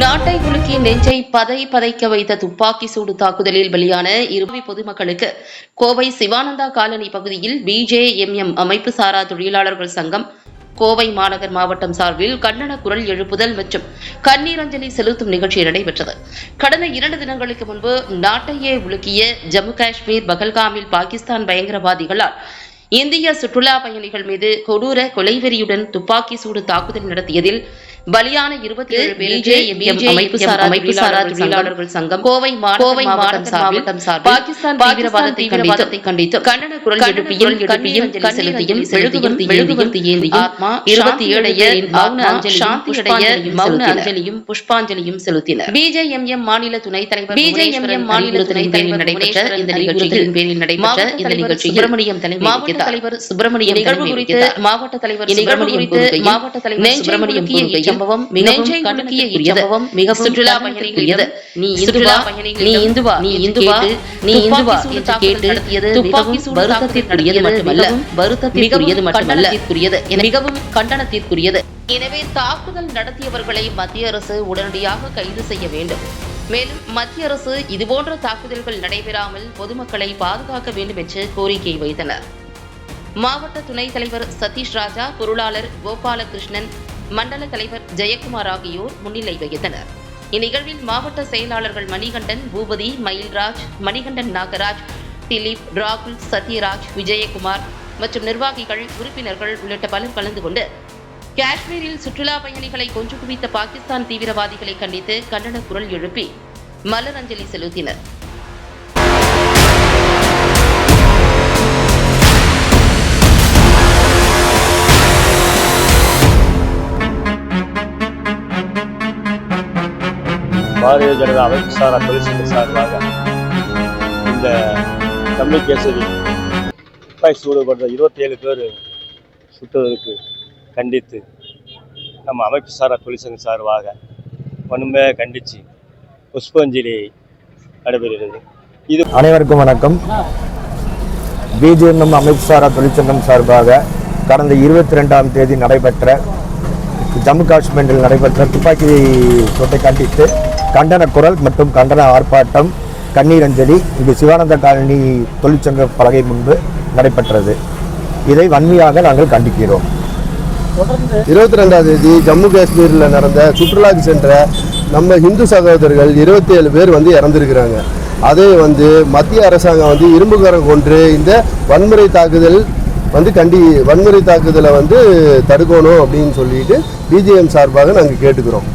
நாட்டை உலுக்கி நெஞ்சை பதை பதைக்க வைத்த துப்பாக்கி சூடு தாக்குதலில் பலியான இருபது பொதுமக்களுக்கு கோவை சிவானந்தா காலனி பகுதியில் பிஜேஎம்எம் அமைப்பு சாரா தொழிலாளர்கள் சங்கம் கோவை மாநகர் மாவட்டம் சார்பில் கண்டன குரல் எழுப்புதல் மற்றும் கண்ணீர் அஞ்சலி செலுத்தும் நிகழ்ச்சி நடைபெற்றது. கடந்த இரண்டு தினங்களுக்கு முன்பு நாட்டையே உலுக்கிய ஜம்மு காஷ்மீர் பகல்காமில் பாகிஸ்தான் பயங்கரவாதிகளால் இந்திய சுற்றுலா பயணிகள் மீது கொடூர கொலைவெறியுடன் துப்பாக்கி சூடு தாக்குதல் நடத்தியதில் பலியான இருபத்தி ஏழு அமைப்பு சாரா அமைப்பு சாரா தொழிலாளர்கள் சங்கம் கோவை கோவை மாவட்டம் மாவட்டம் சார்பில் பாகிஸ்தான் தீவிரவாதத்தை தீவிரவாதத்தை கண்டித்து கண்டன குரல் எழுப்பியும் எழுப்பியும் செலுத்தியும் மெழுகுவர்த்தி மெழுகுவர்த்தி ஏந்தியும் ஆத்மா இருபத்தி ஏழைய மௌன அஞ்சலி சாந்தியடைய மௌன அஞ்சலியும் புஷ்பாஞ்சலியும் செலுத்தினர் பிஜேஎம்எம் மாநில துணைத் தலைவர் பிஜேஎம்எம் மாநில துணைத் தலைவர் நடைபெற்ற இந்த நிகழ்ச்சியில் பேரில் நடைபெற்ற இந்த நிகழ்ச்சி சுப்பிரமணியம் தலைமை மாவட்ட தலைவர் சுப்பிரமணியம் நிகழ்வு குறித்து மாவட்ட தலைவர் சுப்பிரமணியம் மாவட்ட தலைவர் சுப்பிரமணியம் சம்பவம் மிகவும் கண்டனத்திற்குரிய சம்பவம் மிகவும் சுற்றுலா பயணிகள் நீ இந்துவா? நீ இந்துவா? நீ இந்துவா? நீ இந்துவா? என்று கேட்டு துப்பாக்கி வருத்தத்திற்குரியது மட்டுமல்ல வருத்தத்திற்குரியது மட்டுமல்ல மிகவும் கண்டனத்திற்குரியது. எனவே தாக்குதல் நடத்தியவர்களை மத்திய அரசு உடனடியாக கைது செய்ய வேண்டும். மேலும் மத்திய அரசு இதுபோன்ற தாக்குதல்கள் நடைபெறாமல் பொதுமக்களை பாதுகாக்க வேண்டும் என்று கோரிக்கை வைத்தனர். மாவட்ட துணைத் தலைவர் சதீஷ் ராஜா பொருளாளர் கோபாலகிருஷ்ணன் மண்டல தலைவர் ஜெயக்குமார் ஆகியோர் முன்னிலை வகித்தனர். இந்நிகழ்வில் மாவட்ட செயலாளர்கள் மணிகண்டன் பூபதி மயில்ராஜ் மணிகண்டன் நாகராஜ் திலீப் ராகுல் சத்யராஜ் விஜயகுமார் மற்றும் நிர்வாகிகள் உறுப்பினர்கள் உள்ளிட்ட பலர் கலந்து கொண்டு காஷ்மீரில் சுற்றுலா பயணிகளை கொன்று குவித்த பாகிஸ்தான் தீவிரவாதிகளை கண்டித்து கண்டன குரல் எழுப்பி மலரஞ்சலி செலுத்தினர். பாரதிய ஜனதா அமைப்பு சாரா தொழிற்சங்க சார்பாக இந்த தம்பி கேசரி துப்பாக்கி சூடு கொண்ட இருபத்தி ஏழு பேர் சுட்டுவதற்கு கண்டித்து நம்ம அமைப்பு சாரா தொழிற்சங்க சார்பாக வன்மையாக கண்டித்து புஷ்பஞ்சலி நடைபெறுகிறது. இது அனைவருக்கும் வணக்கம். பிஜேஎம் அமைப்பு சாரா தொழிற்சங்கம் சார்பாக கடந்த இருபத்தி ரெண்டாம் தேதி நடைபெற்ற ஜம்மு காஷ்மீரில் நடைபெற்ற துப்பாக்கி சூட்டை கண்டித்து கண்டன குரல் மற்றும் கண்டன ஆர்ப்பாட்டம் கண்ணீர் அஞ்சலி இங்கு சிவானந்த காலனி தொழிற்சங்க பலகை முன்பு நடைபெற்றது. இதை வன்மையாக நாங்கள் கண்டிக்கிறோம். இருபத்தி ரெண்டாம் தேதி ஜம்மு காஷ்மீரில் நடந்த சுற்றுலாக்கு சென்ற நம்ம இந்து சகோதரர்கள் இருபத்தி ஏழு பேர் வந்து இறந்துருக்கிறாங்க. அதை வந்து மத்திய அரசாங்கம் வந்து இரும்புகரம் கொண்டு இந்த வன்முறை தாக்குதல் வந்து கண்டி வன்முறை தாக்குதலை வந்து தடுக்கணும் அப்படின்னு சொல்லிட்டு பிஜேஎம் சார்பாக நாங்கள் கேட்டுக்கிறோம்.